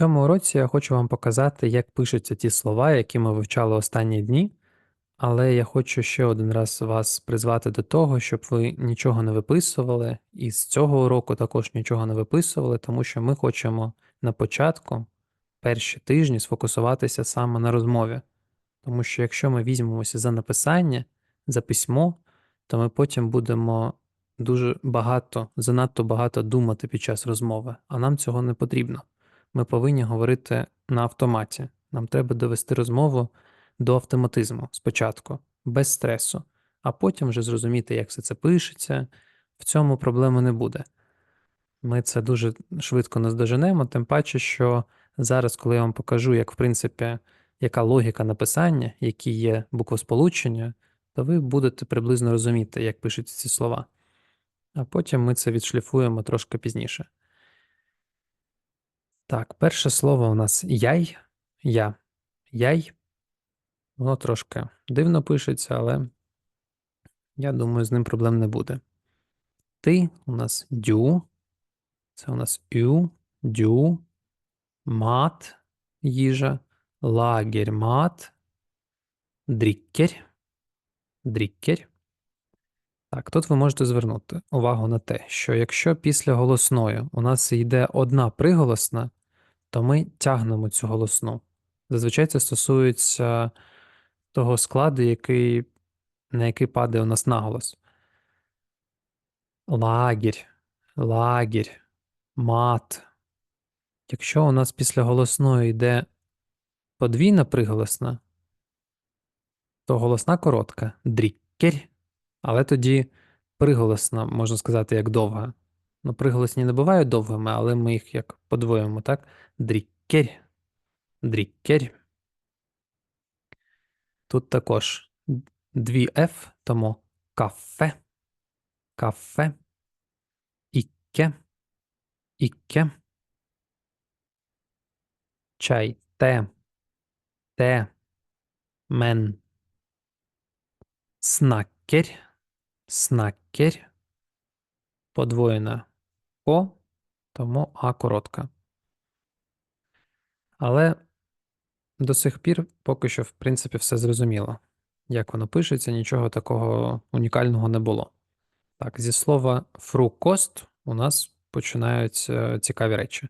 цьому уроці я хочу вам показати, як пишуться ті слова, які ми вивчали останні дні, але я хочу ще один раз вас призвати до того, щоб ви нічого не виписували, і з цього уроку також нічого не виписували, тому що ми хочемо на початку, перші тижні, сфокусуватися саме на розмові. Тому що якщо ми візьмемося за написання, за письмо, то ми потім будемо дуже багато, занадто багато думати під час розмови, а нам цього не потрібно. Ми повинні говорити на автоматі. Нам треба довести розмову до автоматизму спочатку, без стресу, а потім вже зрозуміти, як все це пишеться. В цьому проблеми не буде. Ми це дуже швидко наздоженемо, тим паче, що зараз, коли я вам покажу, як в принципі, яка логіка написання, які є буквосполучення, то ви будете приблизно розуміти, як пишуться ці слова. А потім ми це відшліфуємо трошки пізніше. Так, перше слово у нас яй, я. Яй. Воно трошки дивно пишеться, але я думаю, з ним проблем не буде. Ти у нас дю, це у нас ю, дю, мат, їжа, лагер, мат, дріккер, дріккер. Так, тут ви можете звернути увагу на те, що якщо після голосної у нас йде одна приголосна, то ми тягнемо цю голосну. Зазвичай це стосується того складу, який, на який падає у нас наголос. Лагерь, лагерь, мат. Якщо у нас після голосної йде подвійна приголосна, то голосна коротка дріккер, але тоді приголосна, можна сказати, як довга. Ну, приголосні не бувають довгими, але ми їх як подвоюємо, так? Дріккер, дріккер. Тут також дві F, тому кафе, кафе, ікке, ікке. Чай, те, те, мен. Снаккер, снаккер. Подвоєна О, тому А коротка. Але до сих пір поки що, в принципі, все зрозуміло. Як воно пишеться, нічого такого унікального не було. Так, зі слова фрукост у нас починаються цікаві речі.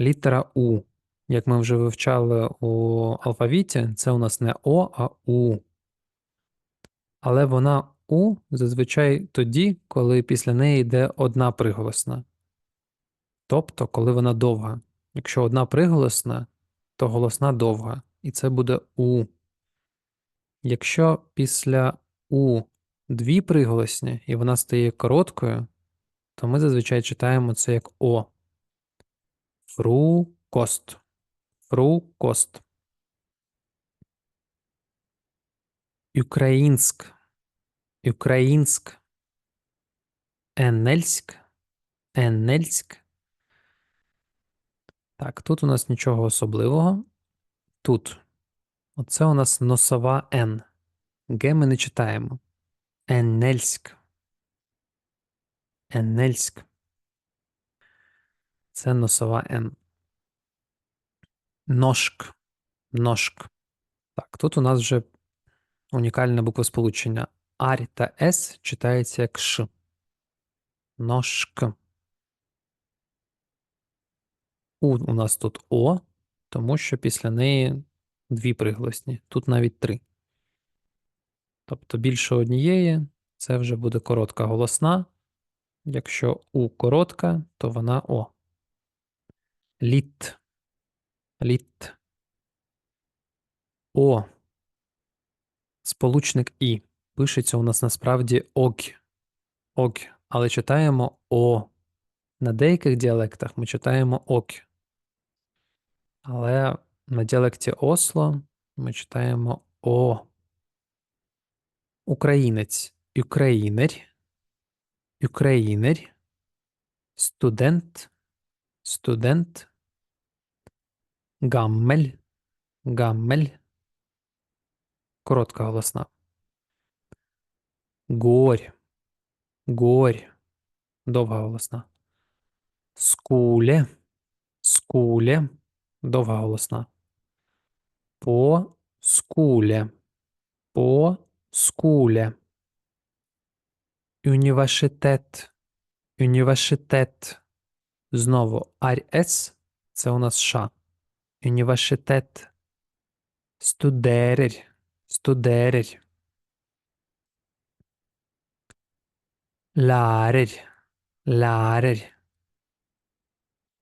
Літера У. Як ми вже вивчали у алфавіті, це у нас не О, а У. Але вона У зазвичай тоді, коли після неї йде одна приголосна. Тобто, коли вона довга. Якщо одна приголосна, то голосна довга, і це буде У. Якщо після У дві приголосні і вона стає короткою, то ми зазвичай читаємо це як О. Фрукост. Фрукост. Українськ. Українськ. Енельськ. Енельськ. Так, тут у нас нічого особливого. Тут. Оце у нас носова Н. Г ми не читаємо. Енельськ. Енельськ. Це носова Н. Ножк. Ножк. Так, тут у нас вже унікальне буквосполучення. Ар та С читається як Ш. Ножк. У у нас тут О, тому що після неї дві приголосні, тут навіть три. Тобто більше однієї це вже буде коротка голосна. Якщо У коротка, то вона О. Літ. Літ. О. Сполучник І. Пишеться у нас насправді ог. Ог. Але читаємо О. На деяких діалектах ми читаємо ок. Але на діалекті Осло ми читаємо О. Українець, Українер, Українер, студент, студент, гаммель, гаммель. Коротка голосна. Горь, горь. Довга голосна. Скуле, скуле. Довга голосна. По скуле. По скуле. Університет. Університет. Знову ар-с – це у нас ша. Університет. Студерер. Студерер. Lærer. Lærer.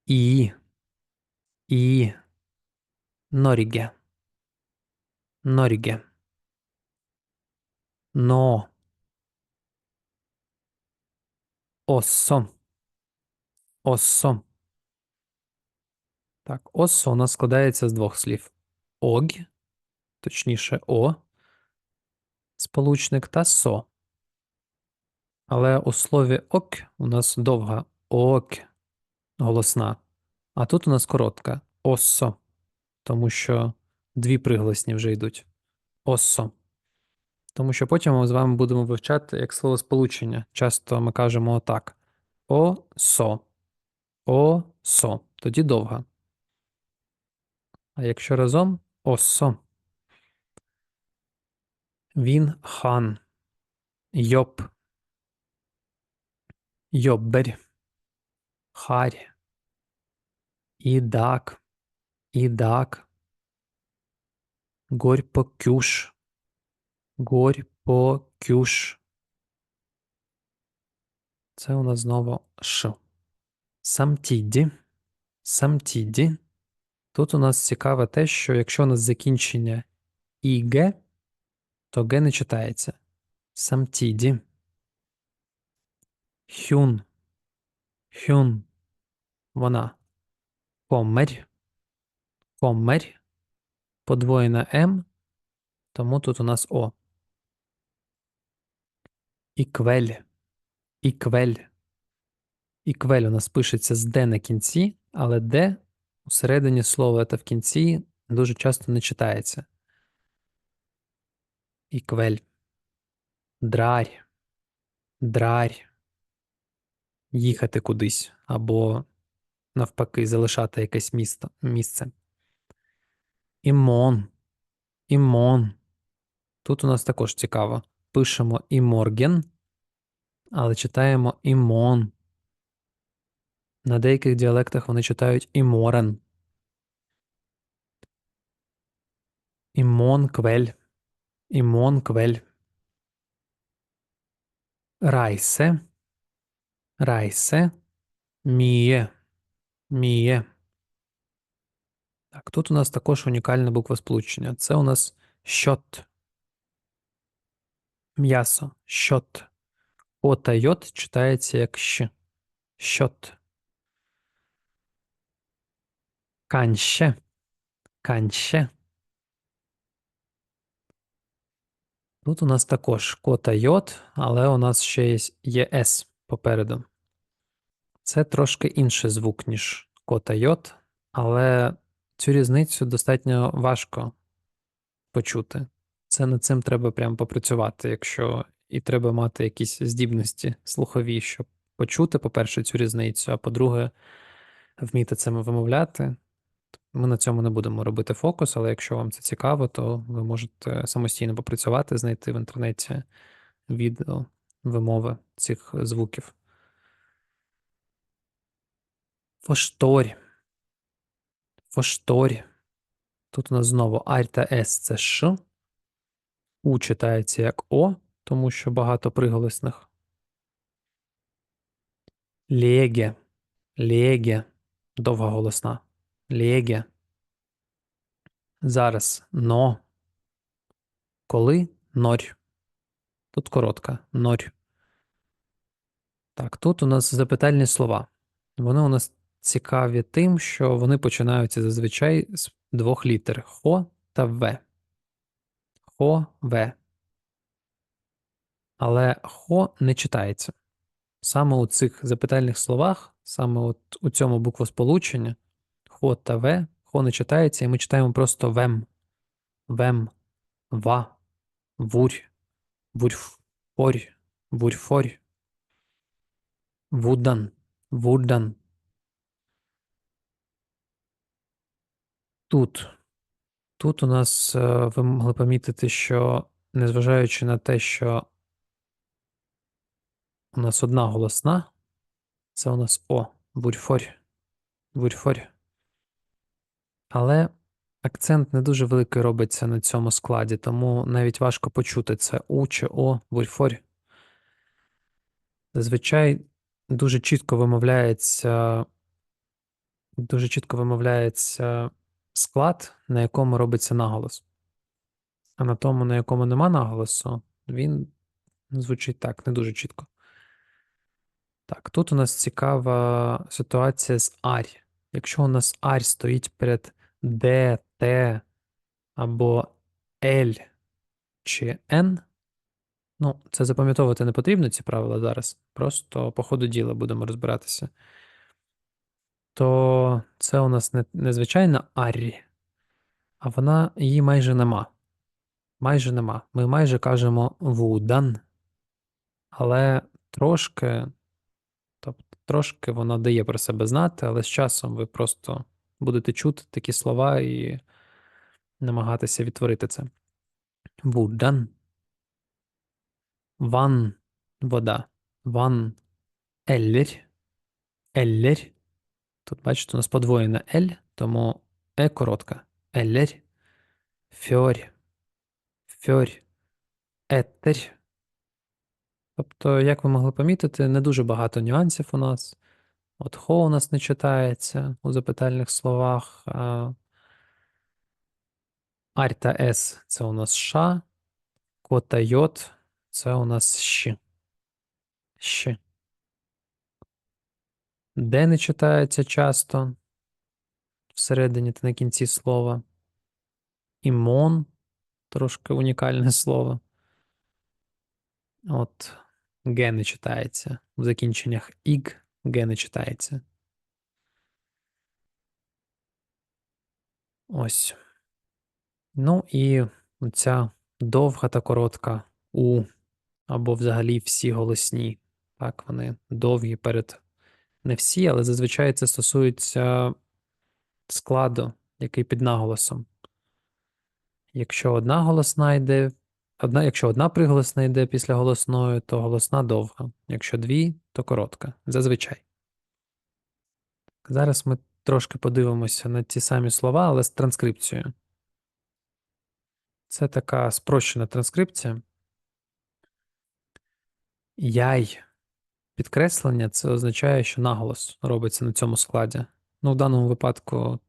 I. I. Norge. Norge. Nå. Også. Også. Так, осо у нас складається з двох слів: ог, точніше, о, сполучник та со. Але у слові ок у нас довга ок голосна, а тут у нас коротка осо, тому що дві приголосні вже йдуть. Осо. Тому що потім ми з вами будемо вивчати як слово сполучення. Часто ми кажемо отак: осо. Осо. Тоді довга. А якщо разом осо. Він хан. Йоп. Йоббер. Харь. Ідак. Ідак. Горьпокюш. Горьпокюш. Це у нас знову ш. Самтіді. Самтіді. Тут у нас цікаве те, що якщо у нас закінчення іг, то г не читається. Самтіді. Хюн. Хюн. Вона. Коммер. Коммер. Подвоєна М. Тому тут у нас О. Іквель. Іквель. Іквель у нас пишеться з Д на кінці, але Д усередині слова та в кінці дуже часто не читається. Іквель. Драрь. Драрь. Їхати кудись або, навпаки, залишати якесь місто, місце. Імон. Імон. Тут у нас також цікаво. Пишемо іморген, але читаємо імон. На деяких діалектах вони читають іморен. Імонквель. Імонквель. Райсе. Райсе. Міє. Міє. Так, тут у нас також унікальна буква сполучення. Це у нас щот. М'ясо. Щот. О та йот читається як щ. Щот. Канще. Канще. Тут у нас також кота йод, але у нас ще є ЄС попереду. Це трошки інший звук, ніж кота йод, але цю різницю достатньо важко почути. Це над цим треба прямо попрацювати, якщо і треба мати якісь здібності слухові, щоб почути, по-перше, цю різницю, а по-друге, вміти це вимовляти. Ми на цьому не будемо робити фокус, але якщо вам це цікаво, то ви можете самостійно попрацювати, знайти в інтернеті відео вимови цих звуків. Фошторі. Фошторі. Тут у нас знову Аль та С це Ш. У читається як О, тому що багато приголосних. Леге. Леге. Довга голосна. Лєге. Зараз но. Коли норь. Тут коротка норь. Так, тут у нас запитальні слова. Вони у нас цікаві тим, що вони починаються зазвичай з двох літер хо та в. Хо в. Але хо не читається. Саме у цих запитальних словах, саме от у цьому буквосполученні Хо та В, хо не читається, і ми читаємо просто вем, вем, ва, вурь, вурьфорь, вурьфорь, вудан, вудан. Тут. Тут у нас е, ви могли помітити, що незважаючи на те, що у нас одна голосна, це у нас О, бурфорь, бурфорь. Але акцент не дуже великий робиться на цьому складі, тому навіть важко почути це У чи О, бурфорь. Зазвичай дуже чітко вимовляється, дуже чітко вимовляється склад, на якому робиться наголос. А на тому, на якому нема наголосу, він звучить так, не дуже чітко. Так, тут у нас цікава ситуація з арь. Якщо у нас арь стоїть перед Д, Т або Л чи Н, ну, це запам'ятовувати не потрібно, ці правила зараз. Просто по ходу діла будемо розбиратися. То це у нас не, не звичайна арі, а вона її майже нема. Майже нема. Ми майже кажемо вудан, але трошки, тобто трошки вона дає про себе знати, але з часом ви просто будете чути такі слова і намагатися відтворити це. Вудан. Ван вода. Ван еллер. Еллер. Тут, бачите, у нас подвоєна L, тому Е коротка. Еллер. Фьорь. Фьорь. Етер. Тобто, як ви могли помітити, не дуже багато нюансів у нас. От хо у нас не читається у запитальних словах. Арь та С це у нас ша, ко та йот це у нас щ. Щ. Де не читається часто всередині та на кінці слова. Імон трошки унікальне слово. От Г не читається. В закінченнях іг Г не читається. Ось. Ну і ця довга та коротка У, або взагалі всі голосні. Так, вони довгі перед не всі, але зазвичай це стосується складу, який під наголосом. Якщо одна голосна йде, одна, якщо одна приголосна йде після голосної, то голосна довга. Якщо дві, то коротка. Зазвичай. Зараз ми трошки подивимося на ті самі слова, але з транскрипцією. Це така спрощена транскрипція. Яй. Підкреслення це означає, що наголос робиться на цьому складі. Ну, в даному випадку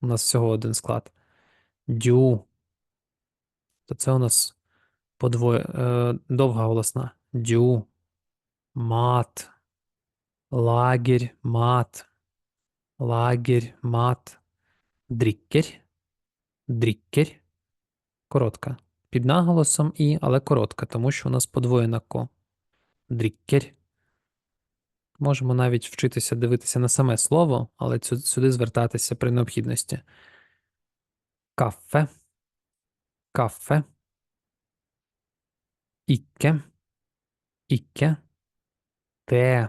у нас всього один склад. Дю. То це у нас подвоє, е, довга голосна. Дю. Мат. Лагерь, мат. Лагерь, мат. Дріккер. Дріккер. Коротка. Під наголосом і, але коротка, тому що у нас подвоєна ко. Дріккер. Можемо навіть вчитися дивитися на саме слово, але сюди звертатися при необхідності. Кафе. Кафе. Ікке. Ікке. Те.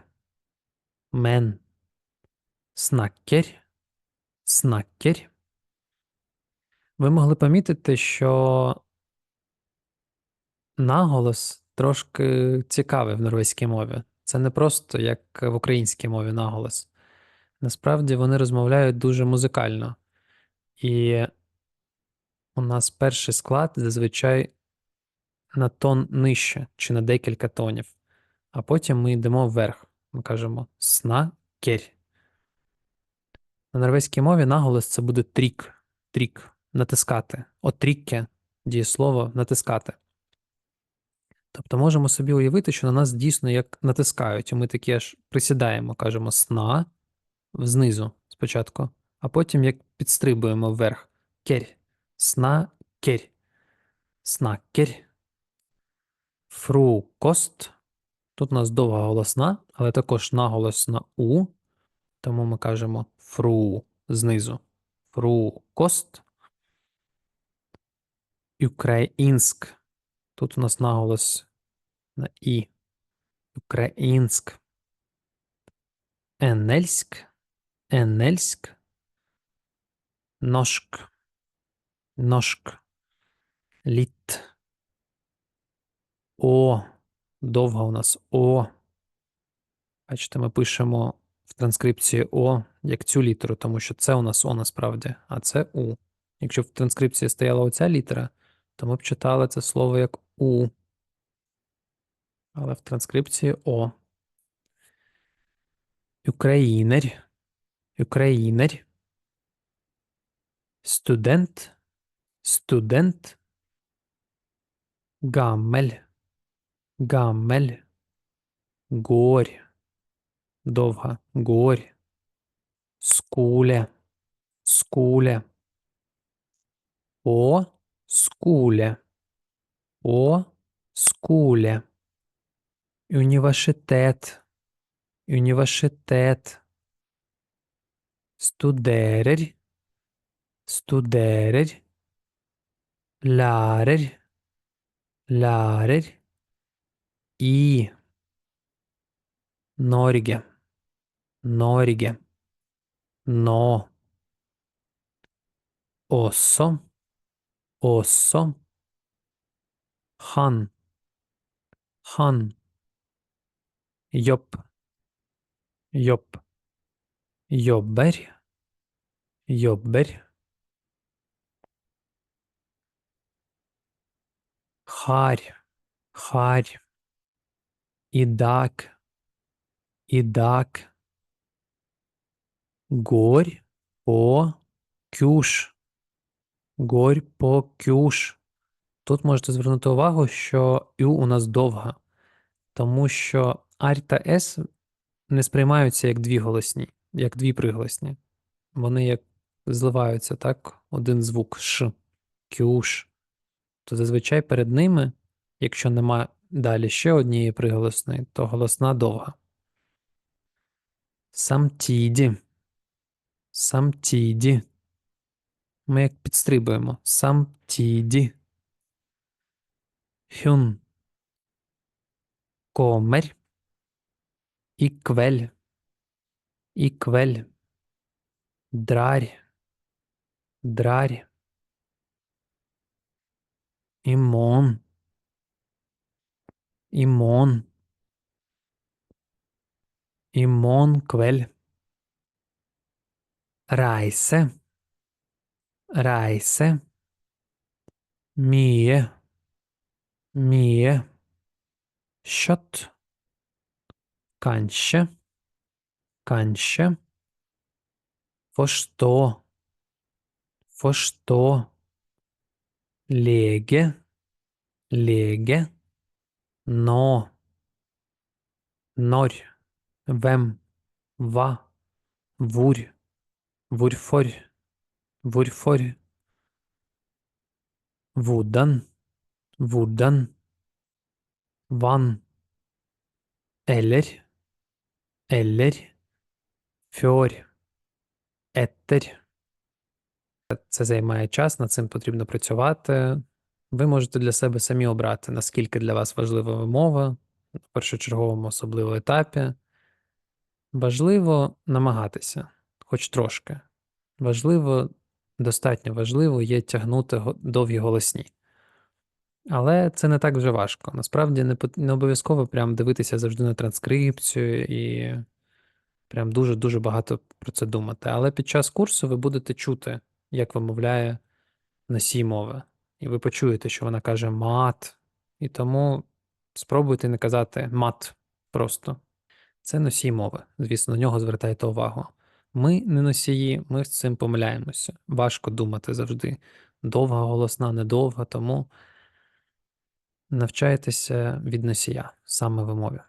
Мен. Снаккер. Снаккер. Ви могли помітити, що наголос трошки цікавий в норвезькій мові. Це не просто як в українській мові наголос. Насправді вони розмовляють дуже музикально. І у нас перший склад зазвичай на тон нижче чи на декілька тонів. А потім ми йдемо вверх. Ми кажемо сна керь. На норвезькій мові наголос це буде трік. Трік натискати. Отрікке дієслово натискати. Тобто можемо собі уявити, що на нас дійсно як натискають, і ми такі аж присідаємо, кажемо сна знизу спочатку, а потім як підстрибуємо вверх. Керь. Сна керь. Сна керь. Фрукост. Тут у нас довга голосна, але також наголос на У. Тому ми кажемо фру знизу. Фрукост. Українськ. Тут у нас наголос на І. Українськ. Енельськ. Енельськ. Ножк. ножк, літ. О. Довга у нас О. Бачите, ми пишемо в транскрипції О як цю літеру, тому що це у нас О насправді, а це У. Якщо в транскрипції стояла оця літера, то ми б читали це слово як У. Але в транскрипції О. Українер. Українер. Студент. Студент. Гаммель. Гаммель. Горь. Довга. Горь. Скуле. Скуле. О skole og skole. Universitet, universitet. Studerer, studerer. Lærer, lærer. I Norge, Norge. Nå. Også. Han. Jobb. Jobb. Jobber. Jobber. Har. Har. I dag. I dag. Går på кюш. Går по кюш. Тут можете звернути увагу, що Ю у нас довга, тому що Ар та С не сприймаються як дві голосні, як дві приголосні. Вони як зливаються, так? Один звук Ш, кюш. То зазвичай перед ними, якщо нема далі ще однієї приголосної, то голосна довга. Самтіді. Самтіді. Ми як підстрибуємо. Самтіді. Хюн. Комер. Іквель. Іквель. Драрь. Драрь. Імон. Імон. Імон квель. Райсе. reise, mye, mye, kjøtt, kanskje, kanskje, forstå, forstå, lege, lege, nå, når, hvem, hva, hvor, hvorfor. Hvorfor. Hvordan. Hvordan. Vann. Eller. Eller. Fjord. Еттер. Це займає час, над цим потрібно працювати. Ви можете для себе самі обрати, наскільки для вас важлива вимова в першочерговому особливо етапі. Важливо намагатися, хоч трошки. Важливо, достатньо важливо є тягнути довгі голосні. Але це не так вже важко. Насправді не, не обов'язково прям дивитися завжди на транскрипцію і прям дуже-дуже багато про це думати. Але під час курсу ви будете чути, як вимовляє носій мови. І ви почуєте, що вона каже мат. І тому спробуйте не казати мат просто. Це носій мови. Звісно, на нього звертайте увагу. Ми не носії, ми з цим помиляємося. Важко думати завжди. Довга голосна, недовга, тому навчайтеся від носія саме вимові.